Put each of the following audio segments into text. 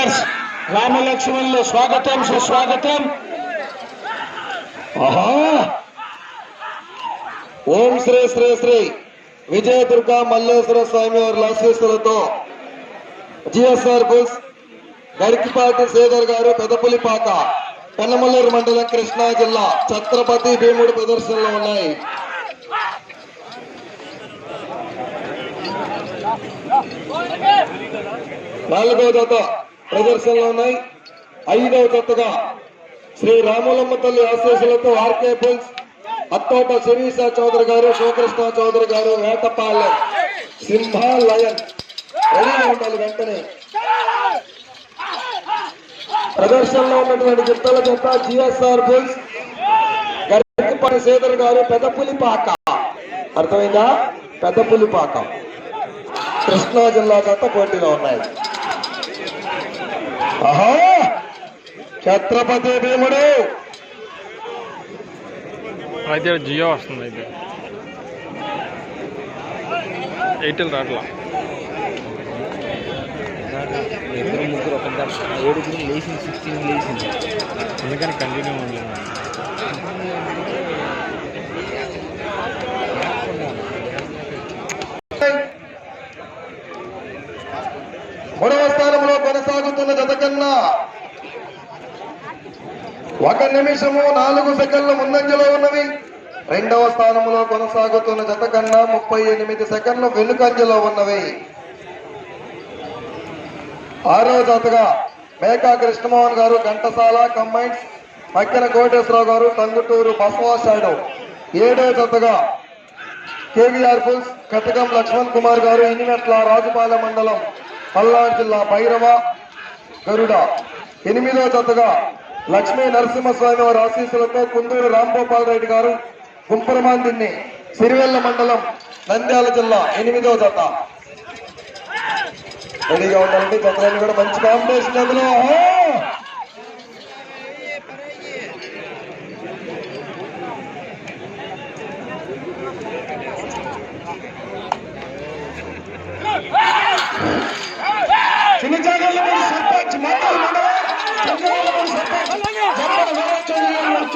Traders రామలక్ష్మణులు స్వాగతం సుస్వాగతం. ఓం శ్రీ శ్రీ శ్రీ విజయ దుర్గా మల్లేశ్వర స్వామి వారి ఆశీస్సులతో జిఎస్ఆర్ బుల్స్ గరికిపాటి శ్రీధర్ గారు పెదపులిపాక పెన్నమల్లూరు మండలం కృష్ణా జిల్లా ఛత్రపతి భీముడు ప్రదర్శనలో ఉన్నాయి. నాలుగో జత. ప్రదర్శనలో ఉన్నాయి. ఐదవ జతగా శ్రీ రాములమ్మ తల్లి ఆశీస్సులతో ఆర్కే పుల్స్ అత్తోట శిరీష చౌదరి గారు శివకృష్ణ చౌదరి గారు వేటపాలెం సింహ లయన్. రెడీగా ఉండాలి వెంటనే. ప్రదర్శనలో ఉన్నటువంటి గిత్తల జత జిఎస్ఆర్ బుల్స్ గరికపాటి శ్రీధర్ గారు పెద్దపులిపాక అర్థమైందా? పెద్దపులిపాక కృష్ణా జిల్లా జత పోటీలో ఉన్నాయి. ఆహా! ఛత్రపతి భీముడు. అయితే జియో వస్తుంది అయితే. ఎయిర్టెల్ రాట్లా ఇద్దరు ముగ్గురు ఒక ఏడుగురు లేచింది సిక్స్టీన్ లేచింది అందుకని కంటిన్యూ ఉంది. మూడవ స్థానంలో ఒక నిమిషము నాలుగు సెకండ్ల ముందంజలో ఉన్నవి. రెండవ స్థానంలో కొనసాగుతున్న జత కన్నా ముప్పై ఎనిమిది సెకండ్లు వెనుకంజలో ఉన్నవి. ఆరో జతగా మేకా కృష్ణమోహన్ గారు ఘంటసాల కంబైన్స్ పక్కన కోటేశ్వరరావు గారు టంగుటూరు బసవాషాడు ఏడో జతగా కేవీఆర్ పుల్స్ కటకం లక్ష్మణ్ కుమార్ గారు ఇనిమెట్ల రాజుపాలెం మండలం పల్నాడు జిల్లా భైరవ గరుడ. ఎనిమిదో జతగా లక్ష్మీ నరసింహస్వామి వారి ఆశీస్సులతో కుందూరు రాంగోపాల్ రెడ్డి గారు గుంపరమాందిని సిరివెల్ల మండలం నంద్యాల జిల్లా ఎనిమిదో జత. రెడీగా ఉండాలండి జతలన్నీ కూడా మంచి కాంబినేషన్ అందులో.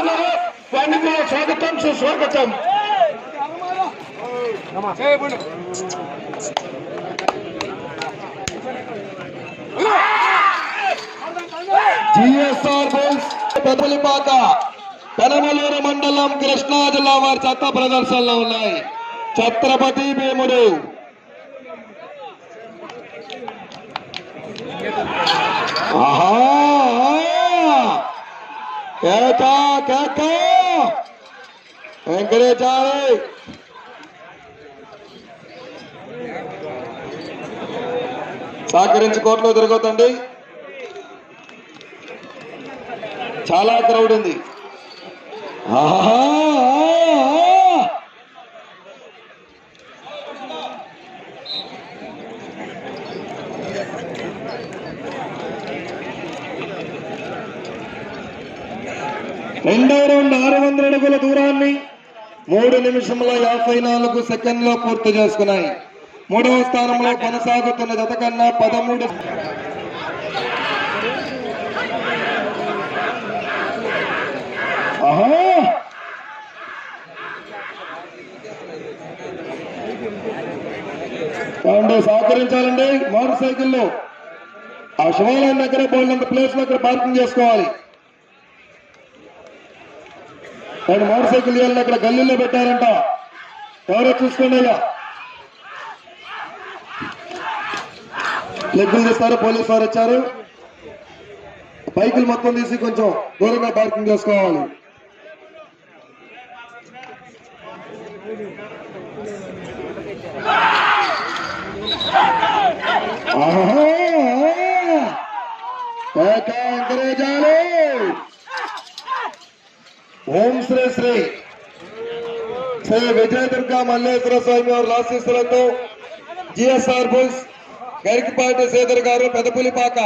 చేస్తున్నారు గారు వస్తున్నారు స్వాగతం సుస్వాగతం. జిఎస్ఆర్ బుల్స్ పెదలిపాక పెనమలూరు మండలం కృష్ణా జిల్లా వారి చెత్త ప్రదర్శనలో ఉన్నాయి. ఛత్రపతి భీముడు. ఆహా! కేక కేక వెంకటేశారి సహకరించి కోర్టులో తిరగొద్దండి. చాలా క్రౌడ్ ఉంది. ఆహా! రెండో రౌండ్ ఆరు వందల అడుగుల దూరాన్ని మూడు నిమిషముల యాభై నాలుగు సెకండ్లో పూర్తి చేసుకున్నాయి. మూడవ స్థానంలో కొనసాగుతున్న జత కన్నా పదమూడు ఆహా! సహకరించాలండి. మోటార్ సైకిల్లో ఆ శివాలయం దగ్గర బోల్డ్ ప్లేస్లో అక్కడ పార్కింగ్ చేసుకోవాలి. కానీ మోటార్ సైకిల్ ఇవ్వాలని అక్కడ గల్లీలో పెట్టారంట. ఎవరో చూసుకోండి ఇలా లెగ్గులు తీస్తారు పోలీస్ వారు వచ్చారు. బైకులు మొత్తం తీసి కొంచెం దూరంగా పార్కింగ్ చేసుకోవాలి. ఆహా! ఓం శ్రీ శ్రీ శ్రీ విజయదుర్గ మల్లేశ్వర స్వామి వారి ఆశీస్సులతో జిఎస్ఆర్ బుల్స్ గరికిపాటి శ్రీధర్ గారు పెదపులిపాక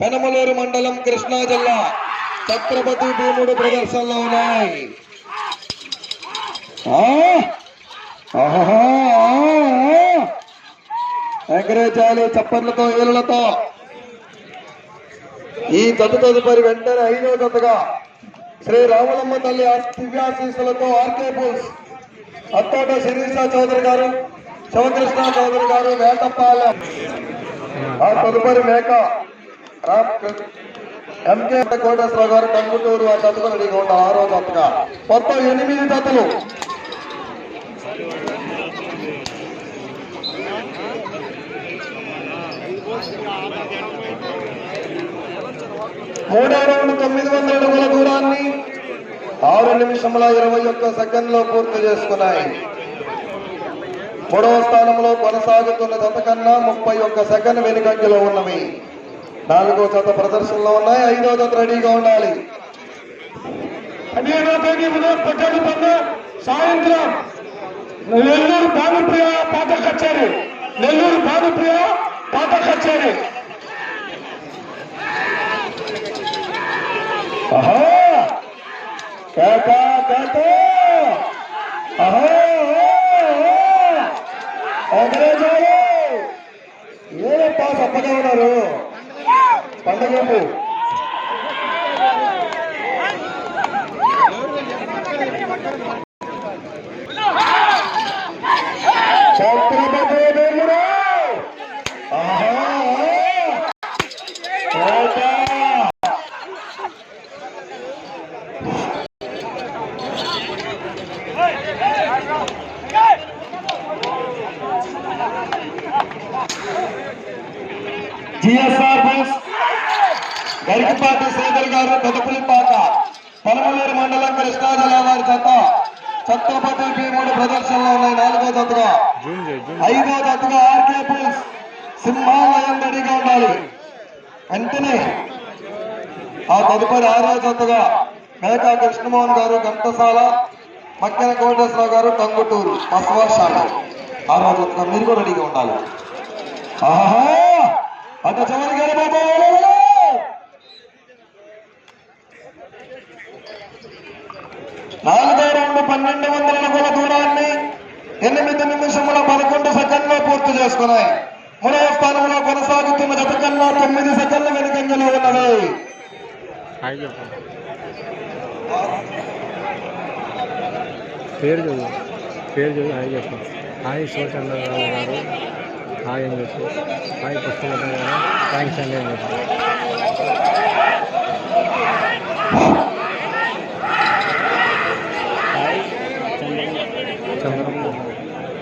పెనమలూరు మండలం కృష్ణా జిల్లా ఛత్రపతి భీముడు ప్రదర్శనలో ఉన్నాయి ఆ! ఆహా! చప్పట్లతో ఏళ్ళతో ఈ తదుపరి వెంటనే ఐదో జతగా శ్రీ రాములమ్మ తల్లి ఆశ- దివ్యాశీస్సులతో ఆర్కే బుల్స్ అత్తోట శిరీష చౌదరి గారు శివకృష్ణ చౌదరి గారు వేటపాలెం. ఆ తదుపరి మేక ఎంకే కోటేశ్వరరావు గారు కంగుటూరు ఆ జతకు రెడీగా ఉన్న ఆరో జతగా. మొత్తం ఎనిమిది జతలు. మూడో రౌండ్ తొమ్మిది వందల అడుగుల దూరాన్ని ఆరు నిమిషముల ఇరవై ఒక్క సెకండ్లో పూర్తి చేసుకున్నాయి. మూడవ స్థానంలో కొనసాగుతున్న జత కన్నా ముప్పై ఒక్క సెకండ్ వెనుకంజలో ఉన్నవి. నాలుగో జత ప్రదర్శనలో ఉన్నాయి. ఐదో జత రెడీగా ఉండాలి. పదిహేనవ తేదీ ఉదయం సాయంత్రం నెల్లూరు భానుప్రియ పాత కచేరి. నెల్లూరు భానుప్రియ పాత కచేరి. ఆహా! కేక కేక! ఆహా అంగ్రేజాలు ఏనప్పా సప్పగా ఉన్నారు? పండుగ ఛత్రపతి వేముడు ఆహా కోట జిఎస్ఆర్ బస్ గరికపాటి శ్రీధర్ గారు పెదపులిపాక పలమనేరు మండలం కృష్ణా జిల్లా వారి జత ఛత్రపతి భీముడు ప్రదర్శనలో ఉన్నాయి. నాలుగో జతగా ఐదో జతగా ఆర్కే పుల్స్ సింహాలయం రెడీగా ఉండాలి. వెంటనే ఆ తదుపరి ఆరో జతగా మేకా కృష్ణమోహన్ గారు ఘంటసాల మక్కెన కోటేశ్వరరావు గారు టంగుటూరు బసవాశాల ఆరో జతగా మీరు కూడా రెడీగా ఉండాలి. ఆహా! అటు వెళ్ళిపోతాయి నాలుగో రౌండ్ పన్నెండు వందల అడుగుల దూరాన్ని ఎనిమిది నిమిషముల పదకొండు సెకండ్లో పూర్తి చేసుకున్నాయి. మూడవ స్థానంలో కొనసాగుతున్న జత కన్నా తొమ్మిది సెకండ్ల వెనుకంజలో ఉన్నది. పేరు చదువు పేరు చదువు హాయ్ చెప్పు. హాయ్ శివచంద్రరావు గారు. హాయ్ అని చెప్పు. హాయ్ పుస్తకం గారు. థ్యాంక్స్ అండి అని చెప్పు హాయ్ చంద్రబాబు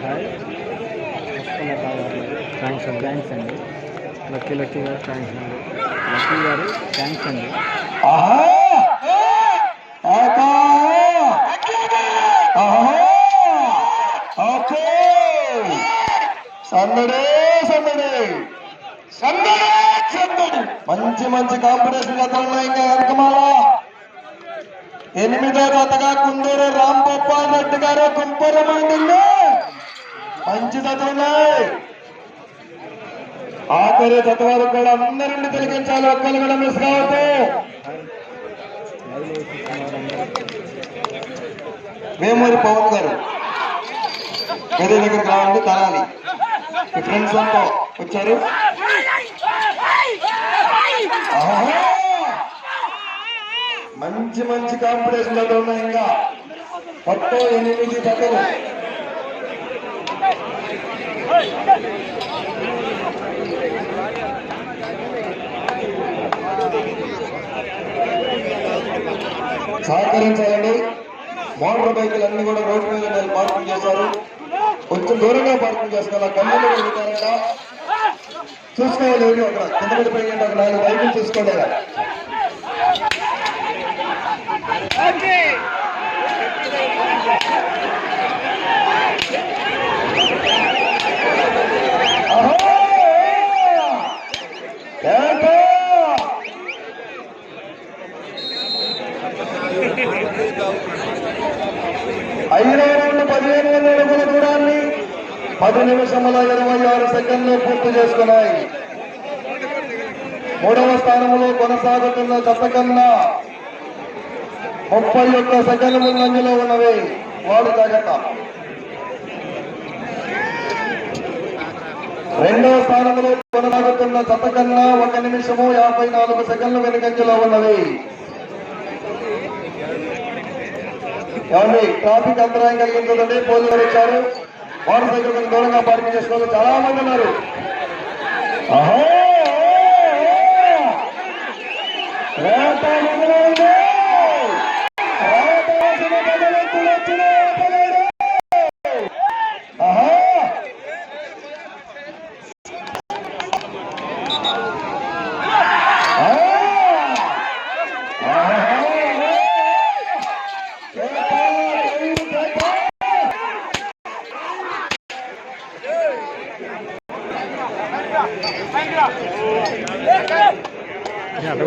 హాయ్ పుష్పలత గారు థ్యాంక్స్ అండి థ్యాంక్స్ అండి. లక్కీ లక్కీ గారు థ్యాంక్స్ అండి. లక్కీ గారు థ్యాంక్స్ అండి. సందడే సందడే! సందడే సందడి! మంచి మంచి కాంపిటీషన్ గత ఉన్నాయి ఇంకా వెనకమాల. ఎనిమిదో జతగా కుందూరు రామ్ రెడ్డి గారు కుంపూరు మంచి జతలు ఉన్నాయి. ఆఖరి తత్వాలు కూడా అందరిని తొలగించాలి ఒక్కరు కూడా మిస్ కావద్దు. మేమూరి పవన్ గారు గది దగ్గర రావండి తరాలి. మీ ఫ్రెండ్స్ అంతా వచ్చారు? మంచి మంచి కాంపిటీషన్ ఉన్నాయి ఇంకా. మొత్తం ఎనిమిది జతలు సహకరించాలండి. మోటార్ బైకులు అన్ని కూడా రోడ్డు మీద పార్కింగ్ చేశారు కొంచెం దూరంగా పార్కింగ్ చేసుకోవాలి? కళ్ళు చూసుకోవాలి అక్కడ. కింద పడిపోయి ఒక నాలుగు బైకులు చూసుకోండి అహో! ఏంటో? ఐదో రౌండ్ పదిహేను వందల అడుగుల దూరాన్ని పది నిమిషముల ఇరవై ఆరు సెకండ్లు పూర్తి చేసుకున్నాయి. మూడవ స్థానంలో కొనసాగుతున్న చట్టకన్నా ముప్పై ఒక్క సెకండ్ల ముందంజలో ఉన్నవి. వాడు జాగ్రత్త. రెండవ స్థానంలో కొనసాగుతున్న చట్టకన్నా ఒక నిమిషము యాభై నాలుగు సెకండ్లు వెనుకంజలో ఉన్నవి. ఏమండి ట్రాఫిక్ అంతరాయం కలిగిందండి పోలీసులు వచ్చారు. మోటార్ సైకిల్ కొంచెం దూరంగా పార్కింగ్ చేసిన వాళ్ళు చాలా మంది ఉన్నారు. ఆహా!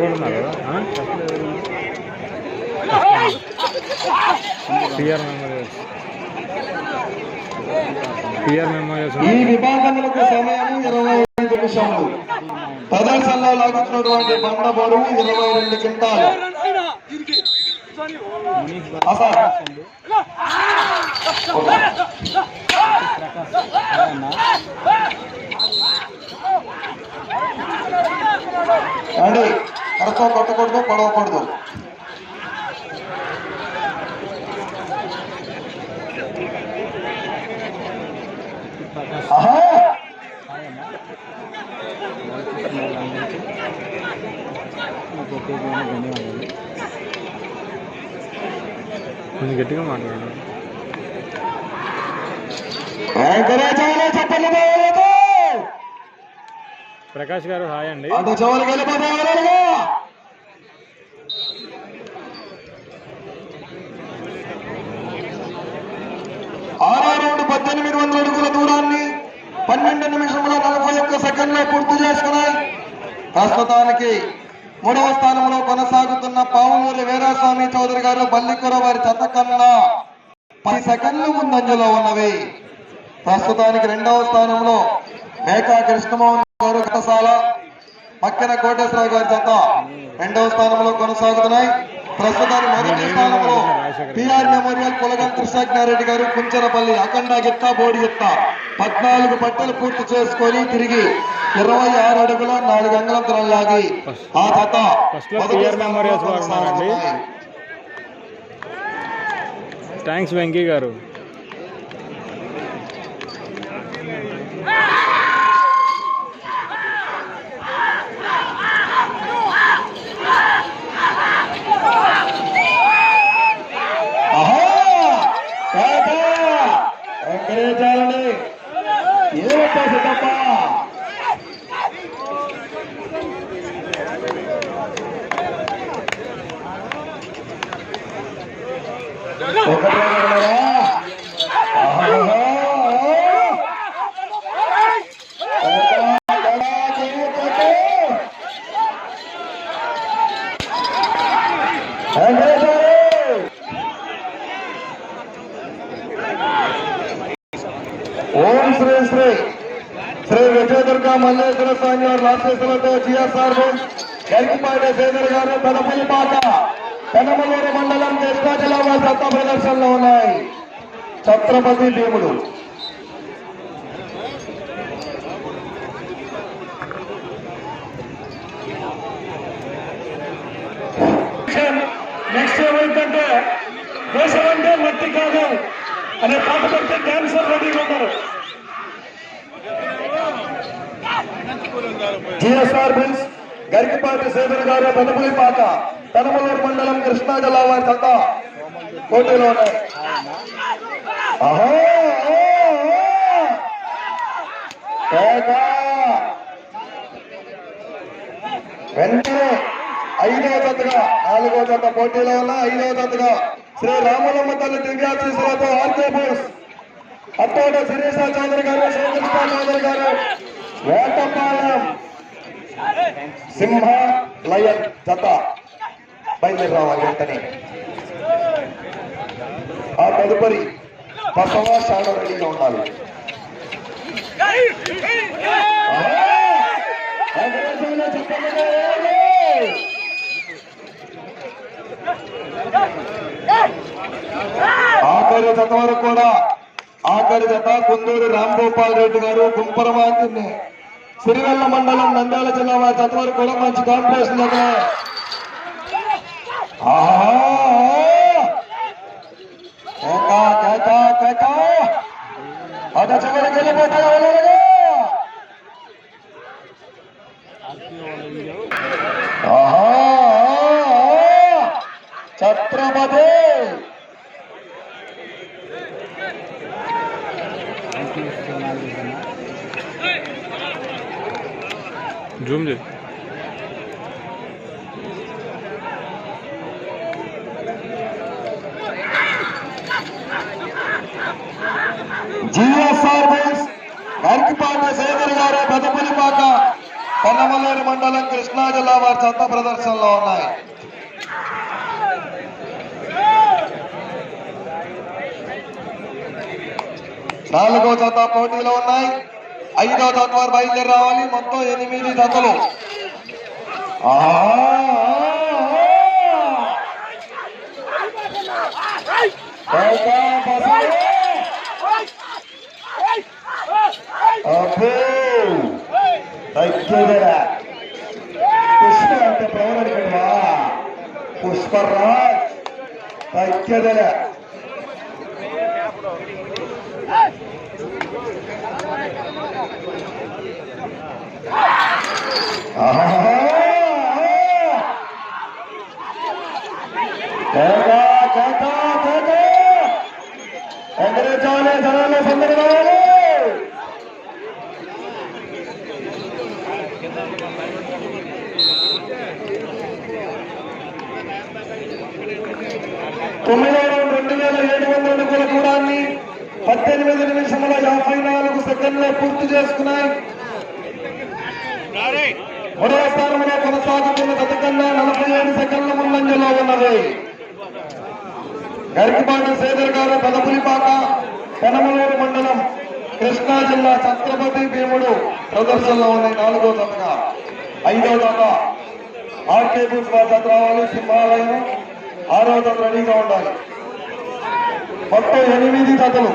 కూడా పిఆర్ మెమోరియల్స్ పిఆర్ మెమోరియల్స్ ఈ విభాగములకు సమయము ఇరవై ఐదు నిమిషములు. ప్రదర్శనలో లాగుతున్నటువంటి బండ బరువు ఇరవై రెండు క్వింటాలు అసలు అండి కొట్టకూడదు పడవకూడదు కొంచెం గట్టిగా మాట్లాడండి ప్రకాష్ గారు హాయ్ అండి అటు చెవులకు వెళ్ళిపోతావా ఆరో రౌండ్ పద్దెనిమిది వందల అడుగుల దూరాన్ని పన్నెండు నిమిషముల నలభై ఒక్క సెకండ్లో పూర్తి చేసుకున్నాయి. ప్రస్తుతానికి మూడవ స్థానంలో కొనసాగుతున్న పావులూరి వీరాస్వామి చౌదరి గారు బల్లికూర వారి చెత్త కన్నా పది సెకండ్లు ముందంజలో ఉన్నవి. ప్రస్తుతానికి రెండవ స్థానంలో మేకా కృష్ణమోహన్ గారు ఘటసాల పక్కన కోటేశ్వరరావు గారి చెత్త రెండవ స్థానంలో కొనసాగుతున్నాయి. ప్రస్తుతానికి మొదటి స్థానంలో పిఆర్ మెమోరియల్ పులగం కృష్ణాజ్ఞారెడ్డి గారు కుంచనపల్లి అఖండ గిత్త బోడి గిత్త పద్నాలుగు పట్టలు పూర్తి చేసుకొని తిరిగి ఇరవై ఆరు అడుగుల నాలుగు అంగుళం లాగి ఆ. కొనసాగుతున్నాయి. థ్యాంక్స్ వెంకీ గారు ఆహా! కాకా! వెంకటేశాలని ఏమిటో సిద్ధప్ప ఒకటే ఉన్నారా? ఆహా! కాకా, కాకా, కాకా! వెంకటేశాలు! ఓం శ్రీ శ్రీ శ్రీ విజయదుర్గ మల్లేశ్వర స్వామి వారి లాస్యలతో జిఎస్ఆర్ గరికిపాటి సేదర్ గారు పెదపల్లి పాట పెనమలూరు మండలం కృష్ణా జిల్లా వారి సత్తా ప్రదర్శనలో ఉన్నాయి. ఛత్రపతి భీముడు. నెక్స్ట్ ఏమైందంటే దేశం అంటే మట్టి కాదు అనే పాట పెడితే క్యాన్సర్ రెడీగా ఉన్నారు. జిఎస్ఆర్ బిల్స్ గరికిపాటి సేదర్ గారు పెదపల్లి పాట. పెనమలూరు మండలం కృష్ణా జిల్లా వారి సత్త పోటీలో ఉన్నాయి వెంటనే ఐదవ జతగా నాలుగో జత పోటీలో ఉన్న ఐదవ జతగా శ్రీ రామలమ్మ తల్లి దివ్యాశీసులతో ఆర్కే బోస్. అత్తోట శిరీష చౌదరి గారు శ్రీకృష్ణ చౌదరి గారు వేటపాలెం సింహ లయన్ జత. బయలుదేరి రావాలి వెంటనే. ఆ తదుపరి బసవ శాడ రెడీగా ఉండాలి. ఆఖరి జత వరకు కూడా ఆఖరి జత కుందూరు రామ్ గోపాల్ రెడ్డి గారు గుంపరమాతిని సిరివెల్ల మండలం నంద్యాల జిల్లా వారి జత వరకు కూడా మంచి కాంపిటీషన్ జత ఆహా! కేక, కేక, కేక. అటు చివరికి వెళ్ళిపోతాయి వెళ్ళరుగా. ఆహా! ఛత్రపతి జూమ్ చేయి జిఎస్ఆర్ బోస్ గరికిపాటి సేదర్ గారు పెదపల్లిపాక కొన్నమల్లేరు మండలం కృష్ణా జిల్లా వారి చెత్త ప్రదర్శనలో ఉన్నాయి. నాలుగో జత పోటీలో ఉన్నాయి. ఐదో జత వారు బయలుదేరి రావాలి. మొత్తం ఎనిమిది జతలు ఆహా! అబ్బో తగ్గేదరా పుష్ప అంటే ప్రవణ అనుకుంటా పుష్పరాజ్ తగ్గేదరా తొమ్మిదో రౌండ్ రెండు వేల ఏడు వందల అడుగుల దూరాన్ని పద్దెనిమిది నిమిషముల యాభై నాలుగు సెకండ్లో పూర్తి చేసుకున్నాయి. మూడవ స్థానంలో కొనసాగుతున్న గత కన్నా నలభై ఏడు సెకండ్ల ముందంజలో ఉన్నది. గరికిపాటి సేదర్ గారు పదపులిపాక పెనమలూరు మండలం కృష్ణా జిల్లా ఛత్రపతి భీముడు ప్రదర్శనలో ఉన్నాయి. నాలుగో జతగా ఐదో జత ఆర్కే బూస్ రావాలి. సింహాలయం ఆరాధన రెడీగా ఉండాలి. మొత్తం ఎనిమిది కథలు.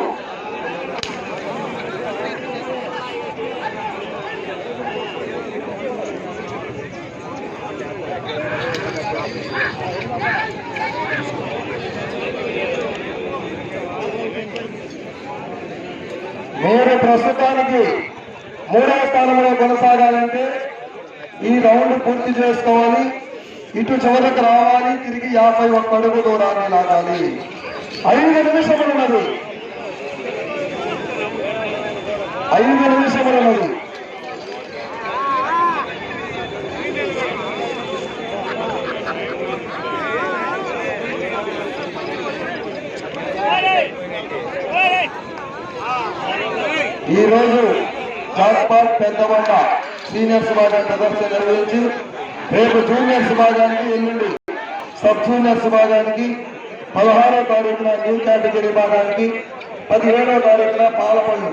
మీరు ప్రస్తుతానికి మూడవ స్థానంలో కొనసాగాలంటే ఈ రౌండ్ పూర్తి చేసుకోవాలి. ఇటు చివరికి రావాలి తిరిగి యాభై ఒక్క అడుగు దూరాన్ని లాగాలి. ఐదు నిమిషములు ఉన్నది. ఐదు నిమిషములు ఉన్నది. ఈ రోజు జాక్పాట్ పెద్దవాడ సీనియర్స్ వాడ ప్రదర్శన నిర్వహించి రేపు జూనియర్స్ భాగానికి ఎల్లుండి సబ్ జూనియర్స్ భాగానికి పదహారో తారీఖున న్యూ కేటగిరీ భాగానికి పదిహేడో తారీఖున పాలపల్లి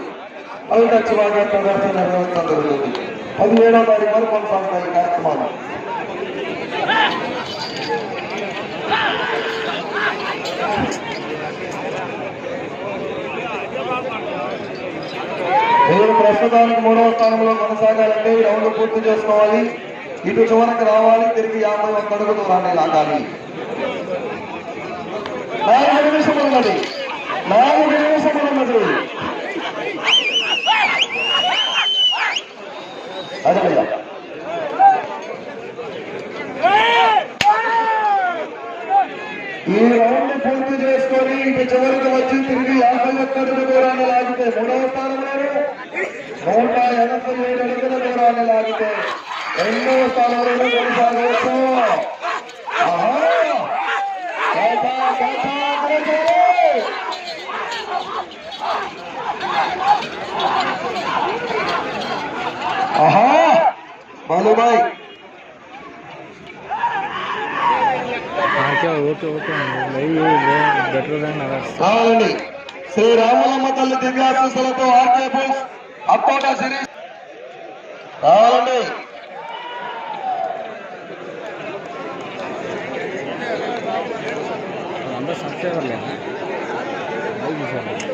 అల్టచ్ భాగం ప్రదర్శన నిర్వహించడం జరుగుతుంది. పదిహేడో తారీఖు వరకు కొనసాగుతాయి కార్యక్రమాలు. మీరు ప్రస్తుతానికి మూడవ స్థానంలో కొనసాగాలంటే రౌండ్ పూర్తి చేసుకోవాలి. ఇటు చివరికి రావాలి తిరిగి యాభై ఒక్క అడుగు దూరాన్ని లాగాలి నాలుగు నిమిషములు ఉన్నది. నాలుగు నిమిషములు ఉన్నది. అదే ఈ రౌండ్ పూర్తి చేసుకొని ఇటు చివరికి వచ్చి తిరిగి యాభై ఒక్క అడుగు దూరాన్ని లాగితే మూడవ స్థానంలో నూట ఎనభై ఏడు అడుగుల దూరాన్ని లాగితే రెండవ స్థానంలో కొనసాగవచ్చు. ఆహా! Balubhai okay okay live better than కావాలండి శ్రీ రాములమ్మ తల్లి దివ్యాశీస్సులతో ఆర్కే బుల్స్ అప్పోట సిరీస్. 这个凉，没意思了。